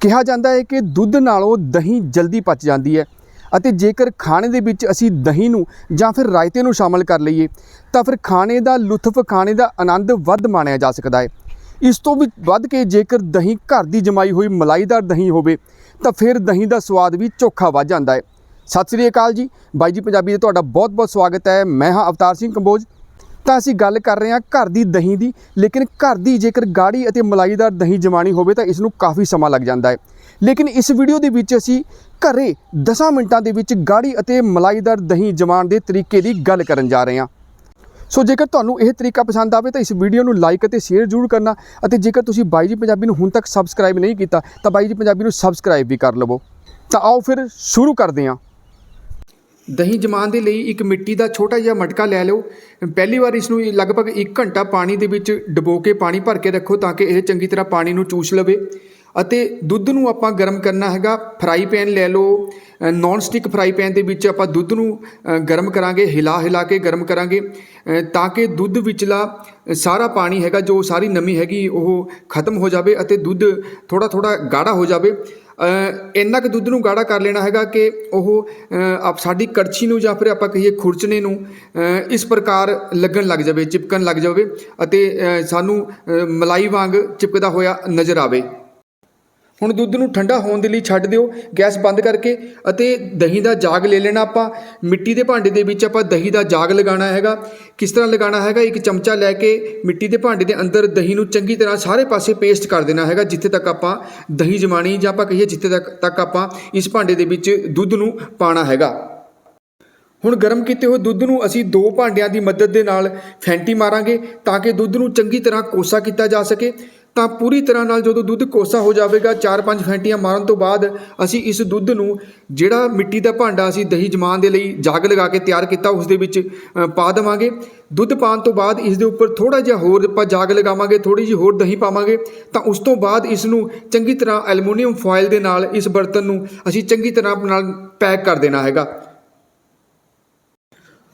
ਕਿਹਾ ਜਾਂਦਾ ਹੈ ਕਿ ਦੁੱਧ ਨਾਲੋਂ ਦਹੀਂ ਜਲਦੀ ਪਚ ਜਾਂਦੀ ਹੈ ਅਤੇ ਜੇਕਰ ਖਾਣੇ ਦੇ ਵਿੱਚ ਅਸੀਂ ਦਹੀਂ ਨੂੰ ਜਾਂ ਫਿਰ ਰਾਇਤੇ ਨੂੰ ਸ਼ਾਮਲ ਕਰ ਲਈਏ, ਤਾਂ ਫਿਰ ਖਾਣੇ ਦਾ ਲੁਤਫ, ਖਾਣੇ ਦਾ ਆਨੰਦ ਵੱਧ ਮਾਣਿਆ ਜਾ ਸਕਦਾ ਹੈ। ਇਸ ਤੋਂ ਵੀ ਵੱਧ ਕੇ ਜੇਕਰ ਦਹੀਂ ਘਰ ਦੀ ਜਮਾਈ ਹੋਈ ਮਲਾਈਦਾਰ ਦਹੀਂ ਹੋਵੇ, ਤਾਂ ਫਿਰ ਦਹੀਂ ਦਾ ਸਵਾਦ ਵੀ ਚੋਖਾ ਵੱਧ ਜਾਂਦਾ ਹੈ। ਸਤਿ ਸ੍ਰੀ ਅਕਾਲ ਜੀ। ਬਾਈ ਜੀ ਪੰਜਾਬੀ ਦੇ ਤੁਹਾਡਾ ਬਹੁਤ-ਬਹੁਤ ਸਵਾਗਤ ਹੈ। ਮੈਂ ਹਾਂ ਅਵਤਾਰ ਸਿੰਘ ਕੰਬੋਜ। ਤਾਂ ਅਸੀਂ ਗੱਲ ਕਰ ਰਹੇ ਹਾਂ ਘਰ ਦੀ ਦਹੀਂ ਦੀ, ਲੇਕਿਨ ਘਰ ਦੀ ਜੇਕਰ ਗਾੜੀ ਅਤੇ ਮਲਾਈਦਾਰ ਦਹੀਂ ਜਮਾਣੀ ਹੋਵੇ ਤਾਂ ਇਸ ਨੂੰ ਕਾਫੀ ਸਮਾਂ ਲੱਗ ਜਾਂਦਾ ਹੈ। ਲੇਕਿਨ ਇਸ ਵੀਡੀਓ ਦੇ ਵਿੱਚ ਅਸੀਂ ਘਰੇ 10 ਮਿੰਟਾਂ ਦੇ ਵਿੱਚ ਗਾੜੀ ਅਤੇ ਮਲਾਈਦਾਰ ਦਹੀਂ ਜਮਾਉਣ ਦੇ ਤਰੀਕੇ ਦੀ ਗੱਲ ਕਰਨ ਜਾ ਰਹੇ ਹਾਂ। ਸੋ ਜੇਕਰ ਤੁਹਾਨੂੰ ਇਹ ਤਰੀਕਾ ਪਸੰਦ ਆਵੇ ਤਾਂ ਇਸ ਵੀਡੀਓ ਨੂੰ ਲਾਈਕ ਅਤੇ ਸ਼ੇਅਰ ਜ਼ਰੂਰ ਕਰਨਾ ਅਤੇ ਜੇਕਰ ਤੁਸੀਂ ਬਾਈ ਜੀ ਪੰਜਾਬੀ ਨੂੰ ਹੁਣ ਤੱਕ ਸਬਸਕ੍ਰਾਈਬ ਨਹੀਂ ਕੀਤਾ ਤਾਂ ਬਾਈ ਜੀ ਪੰਜਾਬੀ ਨੂੰ ਸਬਸਕ੍ਰਾਈਬ ਵੀ ਕਰ ਲਵੋ। ਤਾਂ ਆਓ ਫਿਰ ਸ਼ੁਰੂ ਕਰਦੇ ਹਾਂ। ਦਹੀਂ ਜਮਾਉਣ ਦੇ ਲਈ ਇੱਕ ਮਿੱਟੀ ਦਾ ਛੋਟਾ ਜਿਹਾ ਮਟਕਾ ਲੈ ਲਓ। ਪਹਿਲੀ ਵਾਰ ਇਸ ਨੂੰ ਲਗਭਗ 1 ਘੰਟਾ ਪਾਣੀ ਦੇ ਵਿੱਚ ਡਬੋ ਕੇ ਪਾਣੀ ਭਰ ਕੇ ਰੱਖੋ ਤਾਂ ਕਿ ਇਹ ਚੰਗੀ ਤਰ੍ਹਾਂ ਪਾਣੀ ਨੂੰ ਚੂਸ ਲਵੇ। ਅਤੇ ਦੁੱਧ ਨੂੰ ਆਪਾਂ ਗਰਮ ਕਰਨਾ ਹੈਗਾ, ਫਰਾਈ ਪੈਨ ਲੈ ਲਓ। ਨੌਨ ਸਟਿਕ ਫਰਾਈ ਪੈਨ ਦੇ ਵਿੱਚ ਆਪਾਂ ਦੁੱਧ ਨੂੰ ਗਰਮ ਕਰਾਂਗੇ, ਹਿਲਾ ਹਿਲਾ ਕੇ ਗਰਮ ਕਰਾਂਗੇ। ਤਾਂ ਕਿ ਦੁੱਧ ਵਿਚਲਾ ਸਾਰਾ ਪਾਣੀ ਹੈਗਾ, ਜੋ ਸਾਰੀ ਨਮੀ ਹੈਗੀ, ਉਹ ਖਤਮ ਹੋ ਜਾਵੇ ਅਤੇ ਦੁੱਧ ਥੋੜਾ ਥੋੜਾ ਗਾੜਾ ਹੋ ਜਾਵੇ। ਇੰਨਾ ਕੁ ਦੁੱਧ ਨੂੰ ਗਾੜਾ ਕਰ ਲੈਣਾ ਹੈਗਾ ਕਿ ਉਹ ਆਪ ਸਾਡੀ ਕੜਛੀ ਨੂੰ ਜਾਂ ਫਿਰ ਆਪਾਂ ਕਹੀਏ ਖੁਰਚਣੇ ਨੂੰ ਇਸ ਪ੍ਰਕਾਰ ਲੱਗਣ ਲੱਗ ਜਾਵੇ, ਚਿਪਕਣ ਲੱਗ ਜਾਵੇ ਅਤੇ ਸਾਨੂੰ ਮਲਾਈ ਵਾਂਗ ਚਿਪਕਦਾ ਹੋਇਆ ਨਜ਼ਰ ਆਵੇ। ਹੁਣ ਦੁੱਧ ਨੂੰ ਠੰਡਾ ਹੋਣ ਦੇ ਲਈ ਛੱਡ ਦਿਓ, ਗੈਸ ਬੰਦ ਕਰਕੇ ਅਤੇ ਦਹੀਂ ਦਾ ਜਾਗ ਲੈ ਲੈਣਾ ਆਪਾਂ। ਮਿੱਟੀ ਦੇ ਭਾਂਡੇ ਦੇ ਵਿੱਚ ਆਪਾਂ ਦਹੀਂ ਦਾ ਜਾਗ ਲਗਾਉਣਾ ਹੈਗਾ। ਕਿਸ ਤਰ੍ਹਾਂ ਲਗਾਉਣਾ ਹੈਗਾ? ਇੱਕ ਚਮਚਾ ਲੈ ਕੇ ਮਿੱਟੀ ਦੇ ਭਾਂਡੇ ਦੇ ਅੰਦਰ ਦਹੀਂ ਨੂੰ ਚੰਗੀ ਤਰ੍ਹਾਂ ਸਾਰੇ ਪਾਸੇ ਪੇਸਟ ਕਰ ਦੇਣਾ ਹੈਗਾ, ਜਿੱਥੇ ਤੱਕ ਆਪਾਂ ਦਹੀਂ ਜਮਾਣੀ ਜਾਂ ਆਪਾਂ ਕਹੀਏ ਜਿੱਥੇ ਤੱਕ ਤੱਕ ਆਪਾਂ ਇਸ ਭਾਂਡੇ ਦੇ ਵਿੱਚ ਦੁੱਧ ਨੂੰ ਪਾਣਾ ਹੈਗਾ। ਹੁਣ ਗਰਮ ਕੀਤੇ ਹੋਏ ਦੁੱਧ ਨੂੰ ਅਸੀਂ ਦੋ ਭਾਂਡਿਆਂ ਦੀ ਮਦਦ ਦੇ ਨਾਲ ਫੈਂਟੀ ਮਾਰਾਂਗੇ ਤਾਂ ਕਿ ਦੁੱਧ ਨੂੰ ਚੰਗੀ ਤਰ੍ਹਾਂ ਕੋਸਾ ਕੀਤਾ ਜਾ ਸਕੇ। ਤਾਂ ਪੂਰੀ ਤਰ੍ਹਾਂ ਨਾਲ ਜਦੋਂ ਦੁੱਧ ਕੋਸਾ ਹੋ ਜਾਵੇਗਾ 4-5 ਫੈਂਟੀਆਂ ਮਾਰਨ ਤੋਂ ਬਾਅਦ ਅਸੀਂ ਇਸ ਦੁੱਧ ਨੂੰ ਜਿਹੜਾ ਮਿੱਟੀ ਦਾ ਭਾਂਡਾ ਅਸੀਂ ਦਹੀਂ ਜਮਾਉਣ ਦੇ ਲਈ ਜਾਗ ਲਗਾ ਕੇ ਤਿਆਰ ਕੀਤਾ, ਉਸ ਦੇ ਵਿੱਚ ਪਾ ਦੇਵਾਂਗੇ। ਦੁੱਧ ਪਾਉਣ ਤੋਂ ਬਾਅਦ ਇਸ ਦੇ ਉੱਪਰ ਥੋੜਾ ਜਿਹਾ ਹੋਰ ਆਪਾਂ ਜਾਗ ਲਗਾਵਾਂਗੇ ਥੋੜੀ ਜਿਹੀ ਹੋਰ ਦਹੀਂ ਪਾਵਾਂਗੇ। ਤਾਂ ਉਸ ਤੋਂ ਬਾਅਦ ਇਸ ਨੂੰ ਚੰਗੀ ਤਰ੍ਹਾਂ ਐਲੂਮੀਨੀਅਮ ਫੋਇਲ ਦੇ ਨਾਲ ਇਸ ਬਰਤਨ ਨੂੰ ਅਸੀਂ ਚੰਗੀ ਤਰ੍ਹਾਂ ਨਾਲ ਪੈਕ ਕਰ ਦੇਣਾ ਹੈਗਾ।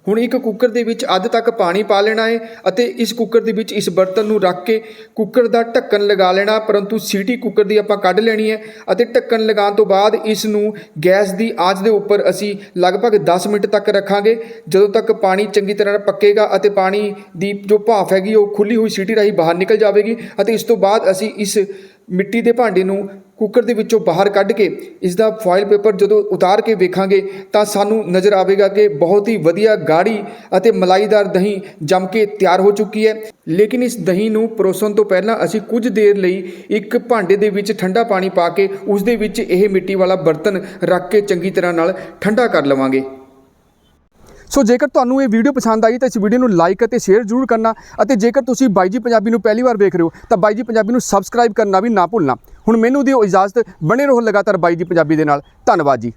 ਹੁਣ ਇੱਕ ਕੁੱਕਰ ਦੇ ਵਿੱਚ ਅੱਧ ਤੱਕ ਪਾਣੀ ਪਾ ਲੈਣਾ ਹੈ ਅਤੇ ਇਸ ਕੁੱਕਰ ਦੇ ਵਿੱਚ ਇਸ ਬਰਤਨ ਨੂੰ ਰੱਖ ਕੇ ਕੁੱਕਰ ਦਾ ਢੱਕਣ ਲਗਾ ਲੈਣਾ, ਪਰੰਤੂ ਸੀਟੀ ਕੁੱਕਰ ਦੀ ਆਪਾਂ ਕੱਢ ਲੈਣੀ ਹੈ ਅਤੇ ਢੱਕਣ ਲਗਾਉਣ ਤੋਂ ਬਾਅਦ ਇਸ ਨੂੰ ਗੈਸ ਦੀ ਆਂਚ ਦੇ ਉੱਪਰ ਅਸੀਂ ਲਗਭਗ 10 ਮਿੰਟ ਤੱਕ ਰੱਖਾਂਗੇ। ਜਦੋਂ ਤੱਕ ਪਾਣੀ ਚੰਗੀ ਤਰ੍ਹਾਂ ਪੱਕੇਗਾ ਅਤੇ ਪਾਣੀ ਦੀ ਜੋ ਭਾਫ ਹੈਗੀ, ਉਹ ਖੁੱਲੀ ਹੋਈ ਸੀਟੀ ਰਾਹੀਂ ਬਾਹਰ ਨਿਕਲ ਜਾਵੇਗੀ ਅਤੇ ਇਸ ਤੋਂ ਬਾਅਦ ਅਸੀਂ ਇਸ ਮਿੱਟੀ ਦੇ ਭਾਂਡੇ ਨੂੰ ਕੁੱਕਰ ਦੇ ਵਿੱਚੋਂ ਬਾਹਰ ਕੱਢ ਕੇ ਇਸ ਦਾ ਫੋਇਲ ਪੇਪਰ ਜਦੋਂ ਉਤਾਰ ਕੇ ਵੇਖਾਂਗੇ ਤਾਂ ਸਾਨੂੰ ਨਜ਼ਰ ਆਵੇਗਾ ਕਿ ਬਹੁਤ ਹੀ ਵਧੀਆ ਗਾੜੀ ਅਤੇ ਮਲਾਈਦਾਰ ਦਹੀਂ ਜੰਮ ਕੇ ਤਿਆਰ ਹੋ ਚੁੱਕੀ ਹੈ। ਲੇਕਿਨ ਇਸ ਦਹੀਂ ਨੂੰ ਪਰੋਸਣ ਤੋਂ ਪਹਿਲਾਂ ਅਸੀਂ ਕੁਝ ਦੇਰ ਲਈ ਇੱਕ ਭਾਂਡੇ ਦੇ ਵਿੱਚ ਠੰਡਾ ਪਾਣੀ ਪਾ ਕੇ ਉਸ ਦੇ ਵਿੱਚ ਇਹ ਮਿੱਟੀ ਵਾਲਾ ਬਰਤਨ ਰੱਖ ਕੇ ਚੰਗੀ ਤਰ੍ਹਾਂ ਨਾਲ ਠੰਡਾ ਕਰ ਲਵਾਂਗੇ। ਸੋ ਜੇਕਰ ਤੁਹਾਨੂੰ ਇਹ ਵੀਡੀਓ ਪਸੰਦ ਆਈ ਤਾਂ ਇਸ ਵੀਡੀਓ ਨੂੰ ਲਾਈਕ ਅਤੇ ਸ਼ੇਅਰ ਜ਼ਰੂਰ ਕਰਨਾ ਅਤੇ ਜੇਕਰ ਤੁਸੀਂ ਬਾਈ ਜੀ ਪੰਜਾਬੀ ਨੂੰ ਪਹਿਲੀ ਵਾਰ ਵੇਖ ਰਹੇ ਹੋ ਤਾਂ ਬਾਈ ਜੀ ਪੰਜਾਬੀ ਨੂੰ ਸਬਸਕ੍ਰਾਈਬ ਕਰਨਾ ਵੀ ਨਾ ਭੁੱਲਣਾ। ਹੁਣ ਮੈਨੂੰ ਦਿਓ ਇਜਾਜ਼ਤ, ਬਣੇ ਰਹੋ ਲਗਾਤਾਰ ਬਾਈ ਜੀ ਪੰਜਾਬੀ ਦੇ ਨਾਲ। ਧੰਨਵਾਦ ਜੀ।